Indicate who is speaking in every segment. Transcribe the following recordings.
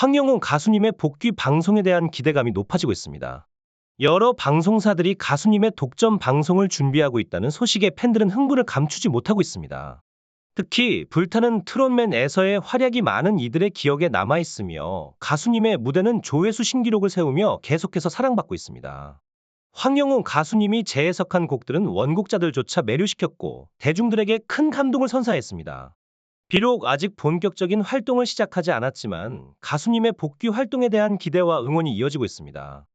Speaker 1: 황영웅 가수님의 복귀 방송에 대한 기대감이 높아지고 있습니다. 여러 방송사들이 가수님의 독점 방송을 준비하고 있다는 소식에 팬들은 흥분을 감추지 못하고 있습니다. 특히 불타는 트롯맨에서의 활약이 많은 이들의 기억에 남아있으며 가수님의 무대는 조회수 신기록을 세우며 계속해서 사랑받고 있습니다. 황영웅 가수님이 재해석한 곡들은 원곡자들조차 매료시켰고 대중들에게 큰 감동을 선사했습니다. 비록 아직 본격적인 활동을 시작하지 않았지만 가수님의 복귀 활동에 대한 기대와 응원이 이어지고 있습니다.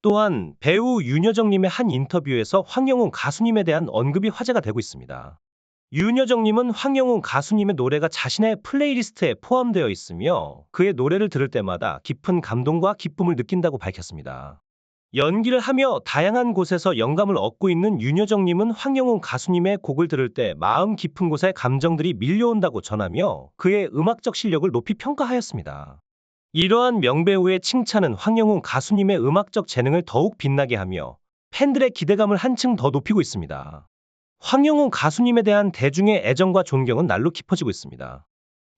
Speaker 1: 또한 배우 윤여정님의 한 인터뷰에서 황영웅 가수님에 대한 언급이 화제가 되고 있습니다. 윤여정님은 황영웅 가수님의 노래가 자신의 플레이리스트에 포함되어 있으며 그의 노래를 들을 때마다 깊은 감동과 기쁨을 느낀다고 밝혔습니다. 연기를 하며 다양한 곳에서 영감을 얻고 있는 윤여정님은 황영웅 가수님의 곡을 들을 때 마음 깊은 곳에 감정들이 밀려온다고 전하며 그의 음악적 실력을 높이 평가하였습니다. 이러한 명배우의 칭찬은 황영웅 가수님의 음악적 재능을 더욱 빛나게 하며 팬들의 기대감을 한층 더 높이고 있습니다. 황영웅 가수님에 대한 대중의 애정과 존경은 날로 깊어지고 있습니다.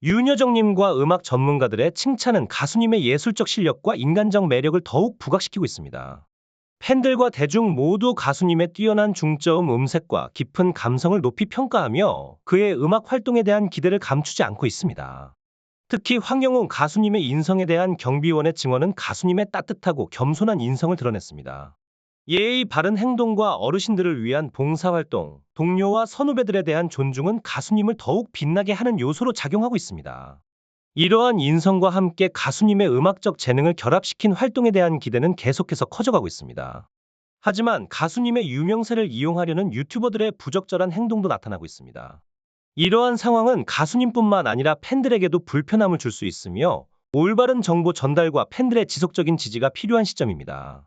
Speaker 1: 윤여정님과 음악 전문가들의 칭찬은 가수님의 예술적 실력과 인간적 매력을 더욱 부각시키고 있습니다. 팬들과 대중 모두 가수님의 뛰어난 중저음 음색과 깊은 감성을 높이 평가하며 그의 음악 활동에 대한 기대를 감추지 않고 있습니다. 특히 황영웅 가수님의 인성에 대한 경비원의 증언은 가수님의 따뜻하고 겸손한 인성을 드러냈습니다. 예의 바른 행동과 어르신들을 위한 봉사활동, 동료와 선후배들에 대한 존중은 가수님을 더욱 빛나게 하는 요소로 작용하고 있습니다. 이러한 인성과 함께 가수님의 음악적 재능을 결합시킨 활동에 대한 기대는 계속해서 커져가고 있습니다. 하지만 가수님의 유명세를 이용하려는 유튜버들의 부적절한 행동도 나타나고 있습니다. 이러한 상황은 가수님뿐만 아니라 팬들에게도 불편함을 줄 수 있으며 올바른 정보 전달과 팬들의 지속적인 지지가 필요한 시점입니다.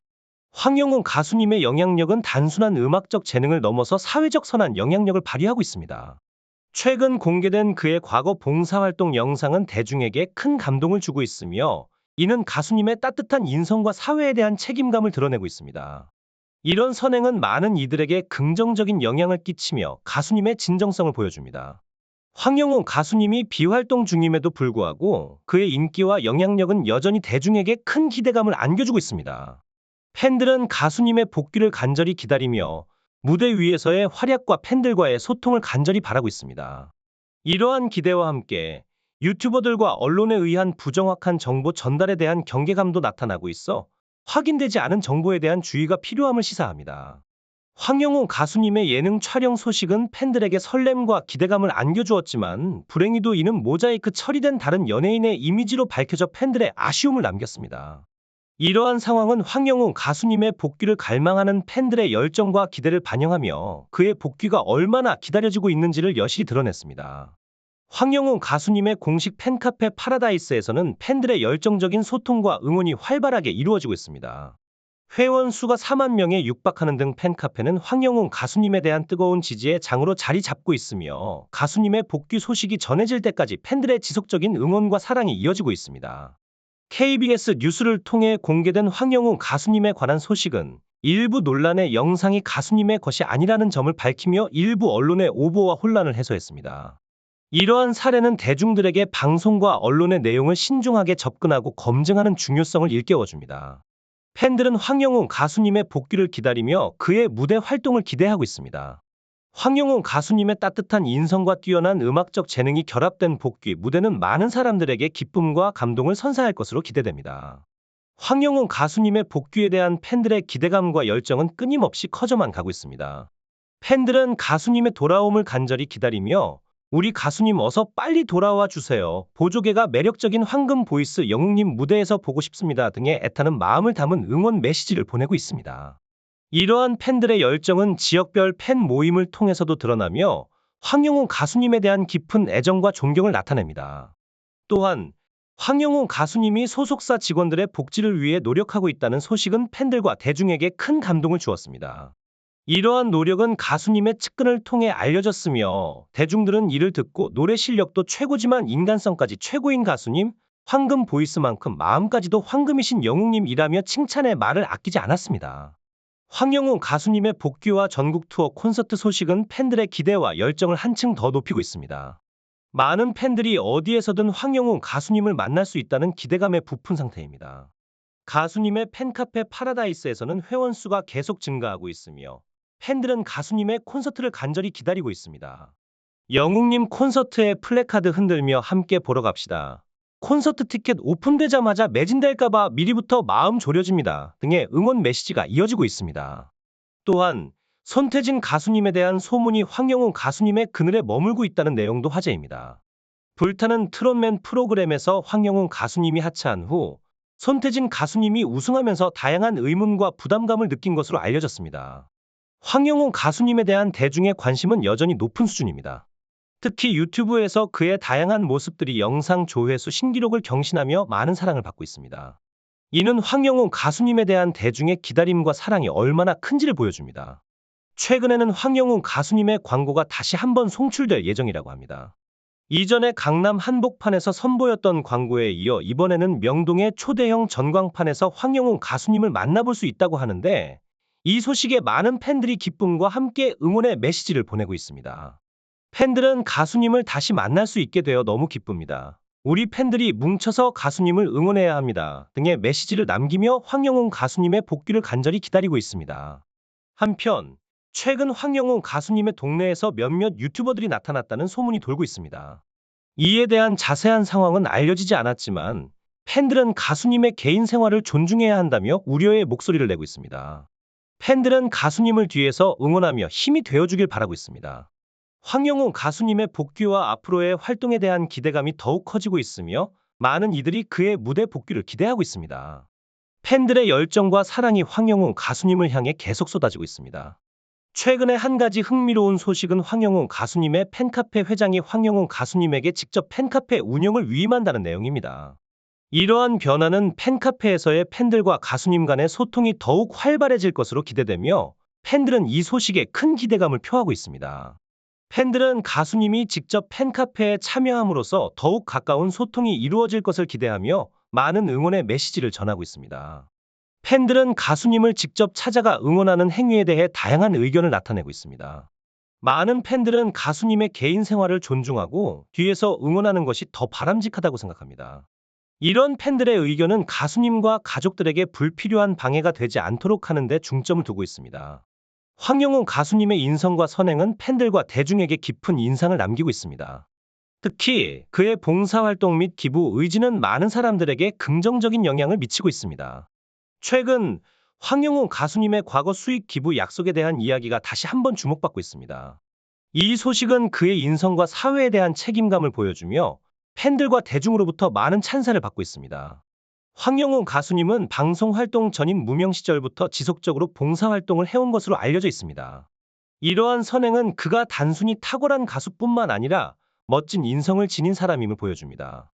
Speaker 1: 황영웅 가수님의 영향력은 단순한 음악적 재능을 넘어서 사회적 선한 영향력을 발휘하고 있습니다. 최근 공개된 그의 과거 봉사활동 영상은 대중에게 큰 감동을 주고 있으며 이는 가수님의 따뜻한 인성과 사회에 대한 책임감을 드러내고 있습니다. 이런 선행은 많은 이들에게 긍정적인 영향을 끼치며 가수님의 진정성을 보여줍니다. 황영웅 가수님이 비활동 중임에도 불구하고 그의 인기와 영향력은 여전히 대중에게 큰 기대감을 안겨주고 있습니다. 팬들은 가수님의 복귀를 간절히 기다리며 무대 위에서의 활약과 팬들과의 소통을 간절히 바라고 있습니다. 이러한 기대와 함께 유튜버들과 언론에 의한 부정확한 정보 전달에 대한 경계감도 나타나고 있어 확인되지 않은 정보에 대한 주의가 필요함을 시사합니다. 황영호 가수님의 예능 촬영 소식은 팬들에게 설렘과 기대감을 안겨주었지만 불행히도 이는 모자이크 처리된 다른 연예인의 이미지로 밝혀져 팬들의 아쉬움을 남겼습니다. 이러한 상황은 황영웅 가수님의 복귀를 갈망하는 팬들의 열정과 기대를 반영하며 그의 복귀가 얼마나 기다려지고 있는지를 여실히 드러냈습니다. 황영웅 가수님의 공식 팬카페 파라다이스에서는 팬들의 열정적인 소통과 응원이 활발하게 이루어지고 있습니다. 회원 수가 4만 명에 육박하는 등 팬카페는 황영웅 가수님에 대한 뜨거운 지지의 장으로 자리 잡고 있으며 가수님의 복귀 소식이 전해질 때까지 팬들의 지속적인 응원과 사랑이 이어지고 있습니다. KBS 뉴스를 통해 공개된 황영웅 가수님에 관한 소식은 일부 논란의 영상이 가수님의 것이 아니라는 점을 밝히며 일부 언론의 오보와 혼란을 해소했습니다. 이러한 사례는 대중들에게 방송과 언론의 내용을 신중하게 접근하고 검증하는 중요성을 일깨워줍니다. 팬들은 황영웅 가수님의 복귀를 기다리며 그의 무대 활동을 기대하고 있습니다. 황영웅 가수님의 따뜻한 인성과 뛰어난 음악적 재능이 결합된 복귀 무대는 많은 사람들에게 기쁨과 감동을 선사할 것으로 기대됩니다. 황영웅 가수님의 복귀에 대한 팬들의 기대감과 열정은 끊임없이 커져만 가고 있습니다. 팬들은 가수님의 돌아옴을 간절히 기다리며 우리 가수님 어서 빨리 돌아와 주세요. 보조개가 매력적인 황금 보이스 영웅님 무대에서 보고 싶습니다 등의 애타는 마음을 담은 응원 메시지를 보내고 있습니다. 이러한 팬들의 열정은 지역별 팬 모임을 통해서도 드러나며 황영웅 가수님에 대한 깊은 애정과 존경을 나타냅니다. 또한 황영웅 가수님이 소속사 직원들의 복지를 위해 노력하고 있다는 소식은 팬들과 대중에게 큰 감동을 주었습니다. 이러한 노력은 가수님의 측근을 통해 알려졌으며 대중들은 이를 듣고 노래 실력도 최고지만 인간성까지 최고인 가수님, 황금 보이스만큼 마음까지도 황금이신 영웅님이라며 칭찬의 말을 아끼지 않았습니다. 황영우 가수님의 복귀와 전국 투어 콘서트 소식은 팬들의 기대와 열정을 한층 더 높이고 있습니다. 많은 팬들이 어디에서든 황영웅 가수님을 만날 수 있다는 기대감에 부푼 상태입니다. 가수님의 팬카페 파라다이스에서는 회원수가 계속 증가하고 있으며 팬들은 가수님의 콘서트를 간절히 기다리고 있습니다. 영웅님 콘서트에 플래카드 흔들며 함께 보러 갑시다. 콘서트 티켓 오픈되자마자 매진될까봐 미리부터 마음 졸여집니다. 등의 응원 메시지가 이어지고 있습니다. 또한 손태진 가수님에 대한 소문이 황영웅 가수님의 그늘에 머물고 있다는 내용도 화제입니다. 불타는 트롯맨 프로그램에서 황영웅 가수님이 하차한 후 손태진 가수님이 우승하면서 다양한 의문과 부담감을 느낀 것으로 알려졌습니다. 황영웅 가수님에 대한 대중의 관심은 여전히 높은 수준입니다. 특히 유튜브에서 그의 다양한 모습들이 영상 조회수 신기록을 경신하며 많은 사랑을 받고 있습니다. 이는 황영웅 가수님에 대한 대중의 기다림과 사랑이 얼마나 큰지를 보여줍니다. 최근에는 황영웅 가수님의 광고가 다시 한번 송출될 예정이라고 합니다. 이전에 강남 한복판에서 선보였던 광고에 이어 이번에는 명동의 초대형 전광판에서 황영웅 가수님을 만나볼 수 있다고 하는데 이 소식에 많은 팬들이 기쁨과 함께 응원의 메시지를 보내고 있습니다. 팬들은 가수님을 다시 만날 수 있게 되어 너무 기쁩니다. 우리 팬들이 뭉쳐서 가수님을 응원해야 합니다. 등의 메시지를 남기며 황영웅 가수님의 복귀를 간절히 기다리고 있습니다. 한편 최근 황영웅 가수님의 동네에서 몇몇 유튜버들이 나타났다는 소문이 돌고 있습니다. 이에 대한 자세한 상황은 알려지지 않았지만 팬들은 가수님의 개인 생활을 존중해야 한다며 우려의 목소리를 내고 있습니다. 팬들은 가수님을 뒤에서 응원하며 힘이 되어주길 바라고 있습니다. 황영웅 가수님의 복귀와 앞으로의 활동에 대한 기대감이 더욱 커지고 있으며 많은 이들이 그의 무대 복귀를 기대하고 있습니다. 팬들의 열정과 사랑이 황영웅 가수님을 향해 계속 쏟아지고 있습니다. 최근에 한 가지 흥미로운 소식은 황영웅 가수님의 팬카페 회장이 황영웅 가수님에게 직접 팬카페 운영을 위임한다는 내용입니다. 이러한 변화는 팬카페에서의 팬들과 가수님 간의 소통이 더욱 활발해질 것으로 기대되며 팬들은 이 소식에 큰 기대감을 표하고 있습니다. 팬들은 가수님이 직접 팬카페에 참여함으로써 더욱 가까운 소통이 이루어질 것을 기대하며 많은 응원의 메시지를 전하고 있습니다. 팬들은 가수님을 직접 찾아가 응원하는 행위에 대해 다양한 의견을 나타내고 있습니다. 많은 팬들은 가수님의 개인 생활을 존중하고 뒤에서 응원하는 것이 더 바람직하다고 생각합니다. 이런 팬들의 의견은 가수님과 가족들에게 불필요한 방해가 되지 않도록 하는 데 중점을 두고 있습니다. 황영웅 가수님의 인성과 선행은 팬들과 대중에게 깊은 인상을 남기고 있습니다. 특히 그의 봉사활동 및 기부 의지는 많은 사람들에게 긍정적인 영향을 미치고 있습니다. 최근 황영웅 가수님의 과거 수익 기부 약속에 대한 이야기가 다시 한번 주목받고 있습니다. 이 소식은 그의 인성과 사회에 대한 책임감을 보여주며 팬들과 대중으로부터 많은 찬사를 받고 있습니다. 황영웅 가수님은 방송 활동 전인 무명 시절부터 지속적으로 봉사활동을 해온 것으로 알려져 있습니다. 이러한 선행은 그가 단순히 탁월한 가수뿐만 아니라 멋진 인성을 지닌 사람임을 보여줍니다.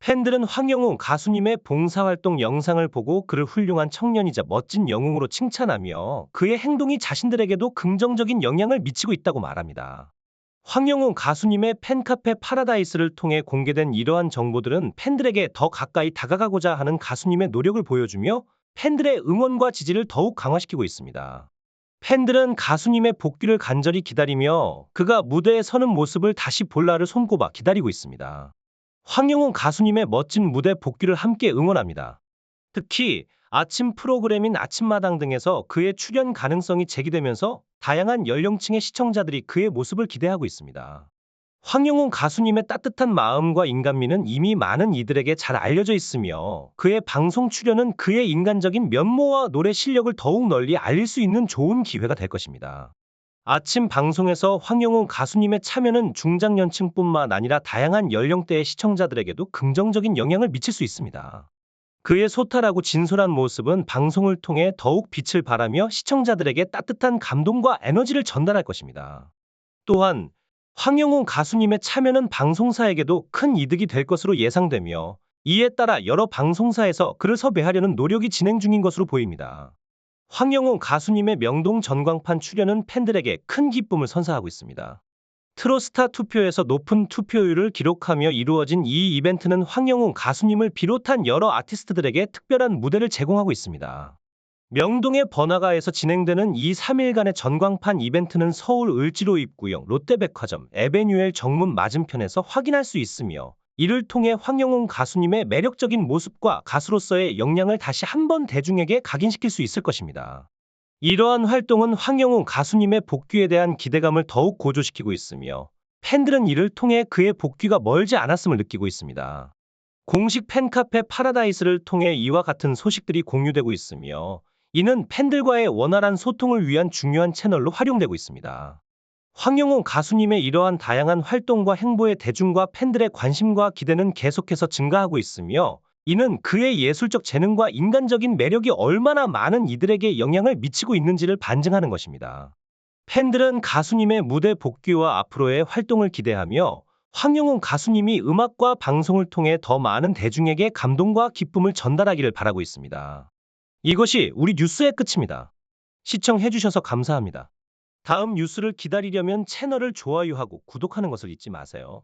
Speaker 1: 팬들은 황영웅 가수님의 봉사활동 영상을 보고 그를 훌륭한 청년이자 멋진 영웅으로 칭찬하며 그의 행동이 자신들에게도 긍정적인 영향을 미치고 있다고 말합니다. 황영웅 가수님의 팬카페 파라다이스를 통해 공개된 이러한 정보들은 팬들에게 더 가까이 다가가고자 하는 가수님의 노력을 보여주며 팬들의 응원과 지지를 더욱 강화시키고 있습니다. 팬들은 가수님의 복귀를 간절히 기다리며 그가 무대에 서는 모습을 다시 볼 날을 손꼽아 기다리고 있습니다. 황영웅 가수님의 멋진 무대 복귀를 함께 응원합니다. 특히 아침 프로그램인 아침마당 등에서 그의 출연 가능성이 제기되면서 다양한 연령층의 시청자들이 그의 모습을 기대하고 있습니다. 황영웅 가수님의 따뜻한 마음과 인간미는 이미 많은 이들에게 잘 알려져 있으며 그의 방송 출연은 그의 인간적인 면모와 노래 실력을 더욱 널리 알릴 수 있는 좋은 기회가 될 것입니다. 아침 방송에서 황영웅 가수님의 참여는 중장년층뿐만 아니라 다양한 연령대의 시청자들에게도 긍정적인 영향을 미칠 수 있습니다. 그의 소탈하고 진솔한 모습은 방송을 통해 더욱 빛을 발하며 시청자들에게 따뜻한 감동과 에너지를 전달할 것입니다. 또한 황영웅 가수님의 참여는 방송사에게도 큰 이득이 될 것으로 예상되며 이에 따라 여러 방송사에서 그를 섭외하려는 노력이 진행 중인 것으로 보입니다. 황영웅 가수님의 명동 전광판 출연은 팬들에게 큰 기쁨을 선사하고 있습니다. 트로스타 투표에서 높은 투표율을 기록하며 이루어진 이 이벤트는 황영웅 가수님을 비롯한 여러 아티스트들에게 특별한 무대를 제공하고 있습니다. 명동의 번화가에서 진행되는 이 3일간의 전광판 이벤트는 서울 을지로 입구역 롯데백화점 에베뉴엘 정문 맞은편에서 확인할 수 있으며 이를 통해 황영웅 가수님의 매력적인 모습과 가수로서의 역량을 다시 한번 대중에게 각인시킬 수 있을 것입니다. 이러한 활동은 황영웅 가수님의 복귀에 대한 기대감을 더욱 고조시키고 있으며 팬들은 이를 통해 그의 복귀가 멀지 않았음을 느끼고 있습니다. 공식 팬카페 파라다이스를 통해 이와 같은 소식들이 공유되고 있으며 이는 팬들과의 원활한 소통을 위한 중요한 채널로 활용되고 있습니다. 황영웅 가수님의 이러한 다양한 활동과 행보에 대중과 팬들의 관심과 기대는 계속해서 증가하고 있으며 이는 그의 예술적 재능과 인간적인 매력이 얼마나 많은 이들에게 영향을 미치고 있는지를 반증하는 것입니다. 팬들은 가수님의 무대 복귀와 앞으로의 활동을 기대하며 황영웅 가수님이 음악과 방송을 통해 더 많은 대중에게 감동과 기쁨을 전달하기를 바라고 있습니다. 이것이 우리 뉴스의 끝입니다. 시청해주셔서 감사합니다. 다음 뉴스를 기다리려면 채널을 좋아요하고 구독하는 것을 잊지 마세요.